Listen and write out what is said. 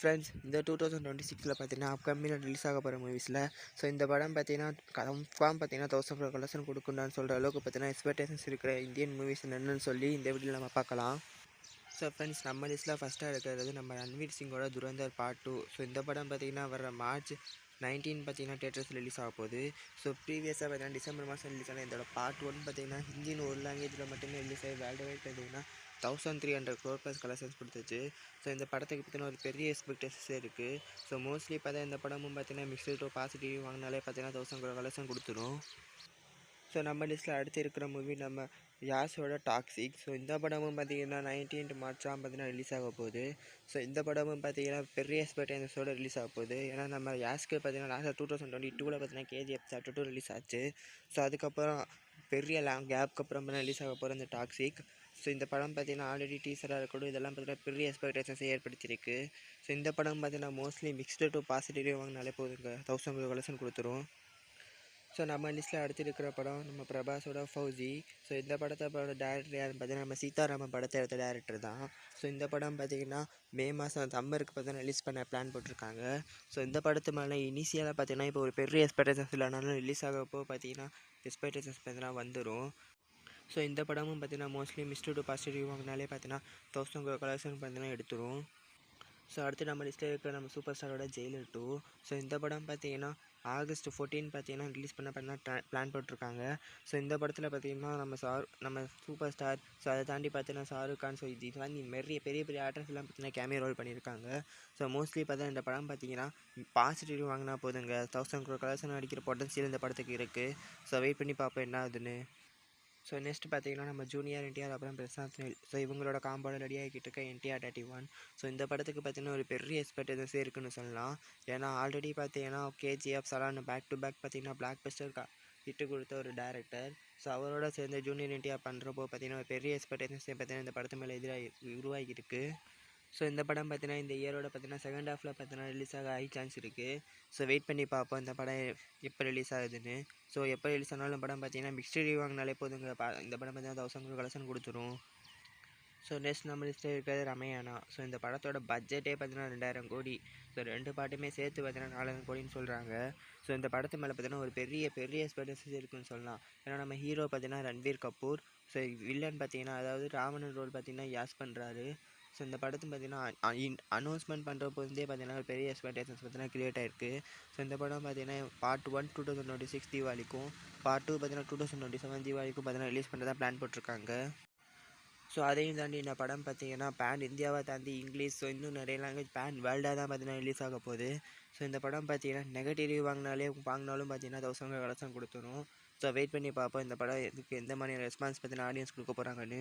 Friends இந்த two thousand twenty சிக்ஸில் பார்த்தீங்கன்னா அப்கமிங்கில் ரிலீஸ் ஆக போகிற மூவிஸில் ஸோ இந்த படம் பார்த்தீங்கன்னா கன்ஃபார்ம் பார்த்தீங்கன்னா தௌசண்ட் ஃபோர் கலெக்ஷன் கொடுக்குண்டான்னு சொல்கிற அளவுக்கு பார்த்தீங்கன்னா எக்ஸ்பெக்டேஷன்ஸ் இருக்கிற இந்தியன் மூவிஸ் என்னென்னு சொல்லி இந்த வீடியோவில் நம்ம பார்க்கலாம். ஸோ ஃப்ரெண்ட்ஸ் நம்ம லிஸ்ட்டில் ஃபஸ்ட்டாக இருக்கிறது நம்ம ரன்வீர் சிங்கோட துரந்தர் பார்ட் டூ ஸோ இந்த படம் பார்த்தீங்கன்னா வர மார்ச் நைன்டீன் பார்த்தீங்கன்னா தேட்டர்ஸ் ரிலீஸ் ஆக போகுது. ஸோ ப்ரீவியஸாக பார்த்தீங்கன்னா டிசம்பர் மாதம் ரிலீஸ் ஆன இதோட பார்ட் ஒன் பார்த்தீங்கன்னா ஹிந்தின்னு ஒரு லாங்குவேஜில் மட்டுமே ரிலீஸ் ஆகி வேர்ல்டு வைட் பார்த்தீங்கன்னா thousand three hundred crore plus collections கொடுத்துச்சு. ஸோ இந்த படத்துக்கு பார்த்தீங்கன்னா ஒரு பெரிய எக்ஸ்பெக்டேஷன்ஸ் இருக்குது ஸோ மோஸ்ட்லி பார்த்தா இந்த படமும் பார்த்தீங்கன்னா மிக்சர் டூ பாசிட்டிவ் வாங்கினாலே பார்த்தீங்கன்னா தௌசண்ட் க்ரோ கலெக்ஷன் கொடுத்துரும். ஸோ நம்ம லிஸ்ட்டில் அடுத்து இருக்கிற மூவி நம்ம யாஸோட டாக்ஸிக். ஸோ இந்த படமும் பார்த்தீங்கன்னா நைன்டீன் மார்ச்சாம் பார்த்தீங்கன்னா ரிலீஸ் ஆக போகுது. ஸோ இந்த படமும் பார்த்தீங்கன்னா பெரிய எக்ஸ்பெக்டேஷன்ஸோட ரிலீஸ் ஆக போகுது. ஏன்னா நம்ம யாஸ்க்கு பார்த்தீங்கன்னா லாஸ்ட்டாக டூ தௌசண்ட் டுவெண்ட்டி டூவில் பார்த்தீங்கன்னா கேஜிஎஃப் சாப்டர் டூ ரிலீஸ் ஆச்சு. ஸோ அதுக்கப்புறம் பெரிய லாங் கேப்க்கு அப்புறம் பார்த்தீங்கன்னா ரிலீஸ் ஆக போகிற இந்த டாக்ஸிக். ஸோ இந்த படம் பார்த்தீங்கன்னா ஆல்ரெடி டீசராக இருக்கட்டும் இதெல்லாம் பார்த்தீங்கன்னா பெரிய எக்ஸ்பெக்டேஷன்ஸை ஏற்படுத்தியிருக்கு. ஸோ இந்த படம் பார்த்தீங்கன்னா மோஸ்ட்லி மிக்ஸ்டு டு பாசிட்டிவ் வாங்கினாலே போதுங்க. தௌசண்ட் கலெக்ஷன் கொடுத்துரும். ஸோ நம்ம லிஸ்ட்டில் அடுத்திருக்கிற படம் நம்ம பிரபாஸோட ஃபௌஜி ஸோ இந்த படத்தை படம் டேரக்டர் யாருன்னு பார்த்தீங்கன்னா நம்ம சீதாராமன் படத்தை எடுத்த டேரக்டர் தான். ஸோ இந்த படம் பார்த்தீங்கன்னா மே மாதம் சம்மருக்கு பார்த்தீங்கன்னா ரிலீஸ் பண்ண பிளான் போட்டிருக்காங்க. ஸோ இந்த படத்து மேலே இனிஷியலாக பார்த்தீங்கன்னா இப்போ ஒரு பெரிய எக்ஸ்பெக்டேஷன்ஸ் இல்லைனாலும் ரிலீஸ் ஆகப்போ பார்த்தீங்கன்னா எக்ஸ்பெக்டேஷன்ஸ் பார்த்தீங்கன்னா வந்துடும் ஸோ இந்த படமும் பார்த்தீங்கன்னா மோஸ்ட்லி மிஸ்டர் டு பாசிட்டிவ் வாங்கினாலே பார்த்தீங்கன்னா தௌசண்ட் கலெக்ஷன் பார்த்தீங்கன்னா எடுத்துரும். ஸோ அடுத்து நம்ம லிஸ்ட்டில் இருக்கிற நம்ம சூப்பர் ஸ்டாரோட ஜெயிலர் டூ ஸோ இந்த படம் பார்த்தீங்கன்னா ஆகஸ்ட் ஃபோர்டீன் பார்த்தீங்கன்னா ரிலீஸ் பண்ண பண்ணால் பிளான் போட்டிருக்காங்க. ஸோ இந்த படத்தில் பார்த்தீங்கன்னா நம்ம சார் நம்ம சூப்பர் ஸ்டார் ஸோ அதை தாண்டி பார்த்தீங்கன்னா ஷாருக் கான். ஸோ இது இது வந்து நிறைய பெரிய பெரிய ஆக்டர்ஸ் எல்லாம் பார்த்தீங்கன்னா கேமியோ ரோல் பண்ணியிருக்காங்க. ஸோ மோஸ்ட்லி பார்த்தா இந்த படம் பார்த்தீங்கன்னா பாசிட்டிவ் வாங்கினா போதுங்க. தௌசண்ட் க்ரோ கலர்ஸ் அடிக்கிற பொட்டன்சியல் இந்த படத்துக்கு இருக்குது ஸோ வெயிட் பண்ணி பார்ப்போம் என்ன ஆகுதுன்னு. ஸோ நெக்ஸ்ட் பார்த்தீங்கன்னா நம்ம ஜூனியர் என்டிஆர் அப்புறம் பிரசாந்த் நில் ஸோ இவங்களோட காம்போட ரெடி ஆகிட்டு இருக்க என்டிஆர் தேர்ட்டி ஒன் ஸோ இந்த படத்துக்கு பார்த்தீங்கன்னா ஒரு பெரிய எக்ஸ்பெக்டேஷன்ஸே இருக்குன்னு சொல்லலாம். ஏன்னா ஆல்ரெடி பார்த்தீங்கன்னா KGF Salaar back to back பார்த்தீங்கன்னா பிளாக் பஸ்டர் இட்டு கொடுத்த ஒரு டேரக்டர் ஸோ அவரோட சேர்ந்து ஜூனியர் என்டிஆர் பண்ணுறப்போ பார்த்தீங்கன்னா ஒரு பெரிய எக்ஸ்பெக்டேஷன்ஸ் பார்த்தீங்கன்னா இந்த படத்து மேலே எதிராக உருவாகியிருக்கு. ஸோ இந்த படம் பார்த்தீங்கன்னா இந்த இயரோட பார்த்தீங்கன்னா செகண்ட் ஹாஃபில் பார்த்தீங்கன்னா ரிலீஸ் ஆக ஹை சான்ஸ் இருக்குது ஸோ வெயிட் பண்ணி பார்ப்போம் இந்த படம் எப்போ ரிலீஸ் ஆகுதுன்னு. ஸோ எப்போ ரிலீஸ் ஆனாலும் படம் பார்த்தீங்கன்னா மிக்ஸ்டு ரிவ்யூ வாங்கினாலே போதுங்க. பா இந்த படம் பார்த்தீங்கன்னா தௌசண்ட் கலெக்ஷன் கொடுத்துரும். ஸோ நெக்ஸ்ட் நம்ம லிஸ்ட்டில் இருக்கிறது ரமையானா. ஸோ இந்த படத்தோட பட்ஜெட்டே பார்த்தீங்கன்னா ரெண்டாயிரம் கோடி. ஸோ ரெண்டு பாட்டுமே சேர்த்து பார்த்தீங்கன்னா நாலாயிரம் கோடின்னு சொல்கிறாங்க ஸோ இந்த படத்து மேலே பார்த்தீங்கன்னா ஒரு பெரிய பெரிய எக்ஸ்பெக்டேஷன்ஸ் இருக்குன்னு சொல்லலாம். ஏன்னா நம்ம ஹீரோ பார்த்தீங்கன்னா ரன்வீர் கபூர். ஸோ வில்லன் பார்த்தீங்கன்னா அதாவது ராவணன் ரோல் பார்த்தீங்கன்னா யாஸ் பண்ணுறாரு ஸோ இந்த படத்தை பார்த்தீங்கன்னா அனௌன்ஸ்மெண்ட் பண்ணுறப்போ இருந்தே பார்த்தீங்கன்னா ஒரு பெரிய எக்ஸ்பெக்டேஷன்ஸ் பார்த்தீங்கன்னா க்ரியேட் ஆயிருக்கு. ஸோ இந்த படம் பார்த்தீங்கன்னா part one two thousand twenty six தீபாவளிக்கும் part two பார்த்தீங்கன்னா டூ தௌசண்ட் டுவெண்ட்டி செவன் தீபாவளிக்கும் பார்த்தீங்கன்னா ரிலீஸ் பண்ணுறதா பிளான் போட்டிருக்காங்க. ஸோ அதையும் தாண்டி இந்த படம் பார்த்தீங்கன்னா பேன் இந்தியாவை தாண்டி இங்கிலீஷ் ஸோ இன்னும் நிறைய லாங்குவேஜ் பேன் வேர்ல்டாக தான் பார்த்தீங்கன்னா ரிலீஸ் ஆக போகுது. ஸோ இந்த படம் பார்த்தீங்கன்னா நெகட்டிவ் வாங்கினாலே வாங்கினாலும் பார்த்தீங்கன்னா தௌசண்ட் கலசம் கொடுத்துரும். ஸோ வெயிட் பண்ணி பார்ப்போம் இந்த படம் இதுக்கு எந்த மாதிரியான ரெஸ்பான்ஸ் பார்த்தீங்கன்னா ஆடியன்ஸ் கொடுக்க போகிறாங்கன்னு